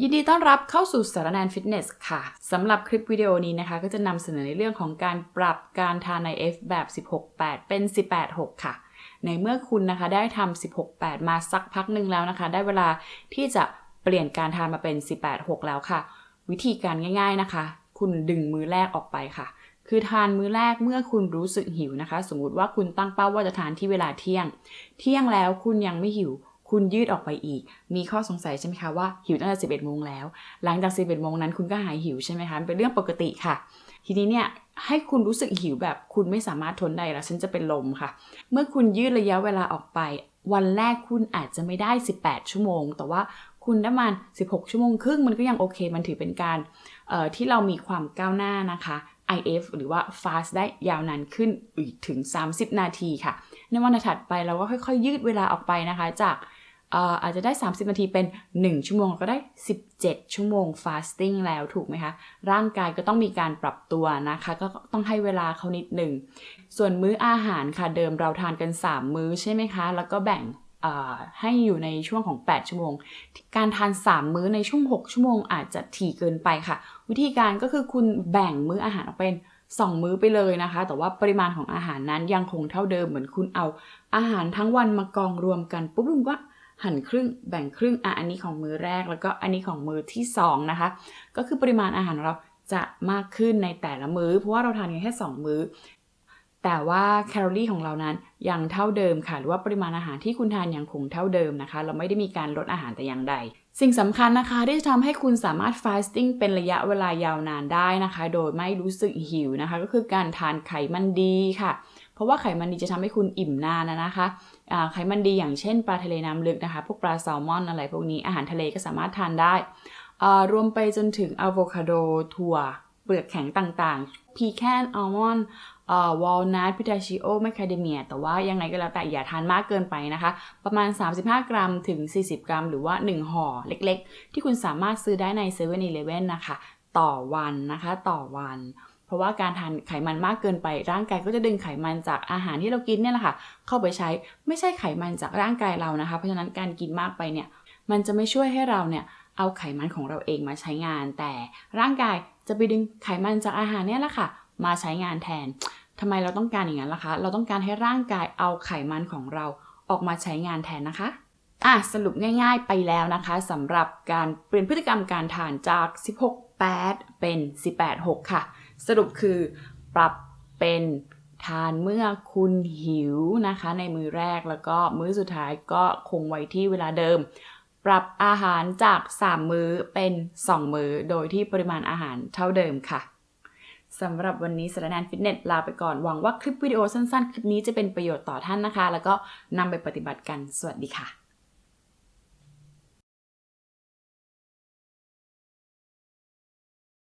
ยินดีต้อนรับเข้าสู่สารแนนฟิตเนสค่ะ สำหรับคลิปวิดีโอนี้นะคะ ก็จะนำเสนอในเรื่องของการปรับการทานใน F แบบ 16-8 เป็น 18-6 ค่ะ ในเมื่อคุณนะคะได้ทำ16-8 มาสักพักหนึ่งแล้วนะคะ ได้เวลาที่จะเปลี่ยนการทานมาเป็น 18-6 แล้วค่ะ วิธีการง่าย ๆนะคะ คุณดึงมือแรกออกไปค่ะ คือทานมื้อแรกเมื่อคุณรู้สึกหิวนะคะ สมมติว่าคุณตั้งเป้าว่าจะทานที่เวลาเที่ยง เที่ยงแล้วคุณยังไม่หิว คุณยืดออกไปอีก มีข้อสงสัยใช่ไหมคะว่าหิวตั้งแต่11โมงแล้ว หลังจาก 11โมงนั้นคุณก็หายหิวใช่ไหมคะเป็นเรื่องปกติค่ะ ทีนี้เนี่ยให้คุณรู้สึกหิวแบบคุณไม่สามารถทนได้แล้วฉันจะเป็นลมค่ะ เมื่อคุณยืดระยะเวลาออกไป วันแรกคุณอาจจะไม่ได้ 18 ชั่วโมง แต่ว่าคุณได้มา16 ชั่วโมงครึ่งมันก็ยังโอเค มันถือเป็นการที่เรามีความก้าวหน้านะคะ IF หรือว่า fast ได้ยาวนานขึ้นอีกถึง 30 นาทีค่ะ ในวันถัดไปเราก็ค่อยๆ ยืดเวลาออกไปนะคะ จาก อาจจะได้ 30 นาทีเป็น 1 ชั่วโมงก็ได้ 17 ชั่วโมง fasting แล้วถูกไหมคะ ร่างกายก็ต้องมีการปรับตัวนะคะ ก็ต้องให้เวลาเขานิดหนึ่ง ส่วนมื้ออาหารค่ะเดิมเราทานกัน 3 มื้อใช่ไหมคะ แล้วก็แบ่งให้อยู่ในช่วงของ 8 ชั่วโมง การทาน 3 มื้อในช่วง 6 ชั่วโมงอาจจะถี่เกินไปค่ะ วิธีการก็คือคุณแบ่งมื้ออาหารออกเป็น2มื้อไปเลยนะคะ แต่ว่าปริมาณของอาหารนั้นยังคงเท่าเดิมเหมือนคุณเอาอาหารทั้งวันมากองรวมกันปุ๊บลุงก็ หั่นครึ่งแบ่งครึ่งอะอันนี้ของมือแรกแล้วก็อันนี้ของมือที่2นะคะ ก็คือปริมาณอาหารเราจะมากขึ้นในแต่ละมื้อ เพราะว่าเราทานกันแค่ 2 มื้อ แต่ว่าแคลอรี่ของเรานั้นยังเท่าเดิมค่ะ หรือว่าปริมาณอาหารที่คุณทานยังคงเท่าเดิมนะคะ เราไม่ได้มีการลดอาหารแต่อย่างใด สิ่งสำคัญนะคะที่จะทำให้คุณสามารถ fasting เป็นระยะเวลายาวนานได้นะคะ โดยไม่รู้สึกหิวนะคะ ก็คือการทานไขมันดีค่ะ เพราะว่าไขมันดีจะทำให้คุณอิ่มนานนะคะไขมันดีอย่างเช่นปลาทะเลน้ำลึกนะคะ พวกปลาแซลมอนอะไรพวกนี้อาหารทะเลก็สามารถทานได้ รวมไปจนถึงอะโวคาโดถั่ว เปลือกแข็งต่างๆ พีแคนอัลมอนด์วอลนัทพิทาชิโอแมคคาเดเมีย แต่ว่ายังไงก็แล้วแต่อย่าทานมากเกินไปนะคะ ประมาณ 35 กรัมถึง 40 กรัม หรือว่า 1 ห่อเล็กๆ ที่คุณสามารถซื้อได้ใน7 e เ e ่ e อนะคะ ต่อวันนะคะ ต่อวัน เพราะว่าการทานไขมันมากเกินไป ร่างกายก็จะดึงไขมันจากอาหารที่เรากินเนี่ยแหละค่ะ เข้าไปใช้ไม่ใช่ไขมันจากร่างกายเรานะคะ เพราะฉะนั้นการกินมากไปเนี่ยมันจะไม่ช่วยให้เราเนี่ยเอาไขมันของเราเองมาใช้งานแต่ร่างกาย จะไปดึงไขมันจากอาหารเนี่ยแหละค่ะ มาใช้งานแทนทำไมเราต้องการอย่างนั้นล่ะคะ เราต้องการให้ร่างกายเอาไขมันของเราออกมาใช้งานแทนนะคะอะสรุปง่ายๆไปแล้วนะคะสำหรับการเปลี่ยนพฤติกรรมการทานจาก 16-8 เป็น 18-6 ค่ะ สรุปคือปรับเป็นทานเมื่อคุณหิวนะคะ ในมือแรกแล้วก็มื้อสุดท้ายก็คงไว้ที่เวลาเดิม ปรับอาหารจาก 3 มื้อเป็น 2 มื้อ โดยที่ปริมาณอาหารเท่าเดิมค่ะสำหรับวันนี้สารแนนฟิตเนสลาไปก่อน หวังว่าคลิปวิดีโอสั้นๆ คลิปนี้จะเป็นประโยชน์ต่อท่านนะคะ แล้วก็นำไปปฏิบัติกัน สวัสดีค่ะ